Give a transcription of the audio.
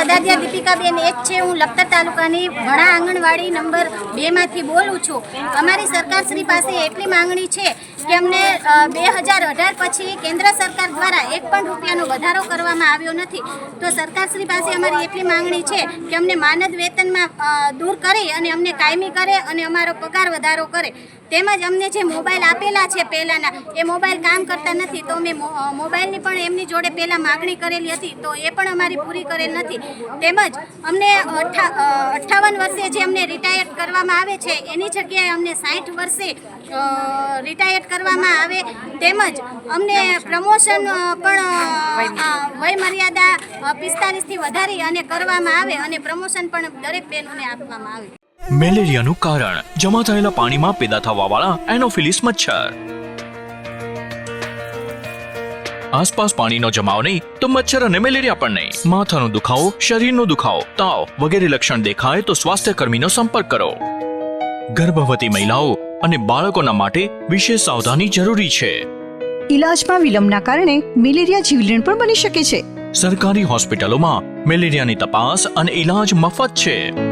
દદાદિયા દીપિકાબેન એક છે, હું લખતર તાલુકાની વડા આંગણવાડી નંબર બેમાંથી બોલું છું. અમારી સરકારશ્રી પાસે એટલી માંગણી છે કે અમને બે હજાર અઢાર પછી કેન્દ્ર સરકાર દ્વારા એક પણ રૂપિયાનો વધારો કરવામાં આવ્યો નથી. તો સરકારશ્રી પાસે અમારી એટલી માંગણી છે કે અમને માનદ વેતનમાં દૂર કરી અને અમને કાયમી કરે અને અમારો પગાર વધારો કરે. તેમજ અમને જે મોબાઈલ આપેલા છે પહેલાંના, એ મોબાઈલ કામ કરતા નથી. તો અમે મોબાઈલની પણ એમની જોડે પહેલાં માગણી કરેલી હતી, તો એ પણ અમારી પૂરી કરેલ નથી. તેમજ અમને અઠ્ઠા અઠ્ઠાવન વર્ષે જે અમને રિટાયર્ડ કરવામાં આવે છે, એની જગ્યાએ અમને સાઠ વર્ષે રિટાયર્ડ કરવામાં આવે તેમજ અમને પ્રમોશન પણ વય મર્યાદા પિસ્તાલીસથી વધારી અને કરવામાં આવે અને પ્રમોશન પણ દરેક બહેનોને આપવામાં આવે. મેલેરિયાનું કારણ જમા થયેલા પાણીમાં પેદા થવાવાળા એનોફિલિસ મચ્છર. આસપાસ પાણીનો જમાવ નહીં તો મચ્છર અને મેલેરિયા પણ નહીં. માથાનો દુખાવો શરીરનો દુખાવો તાવ વગેરે લક્ષણ દેખાય તો સ્વાસ્થ્ય કર્મીનો સંપર્ક કરો. ગર્ભવતી મહિલાઓ અને બાળકોના માટે વિશેષ સાવધાની જરૂરી છે. ઇલાજમાં વિલંબના કારણે મેલેરિયા જીવલેણ પણ બની શકે છે. સરકારી હોસ્પિટલોમાં મેલેરિયાની તપાસ અને ઈલાજ મફત છે.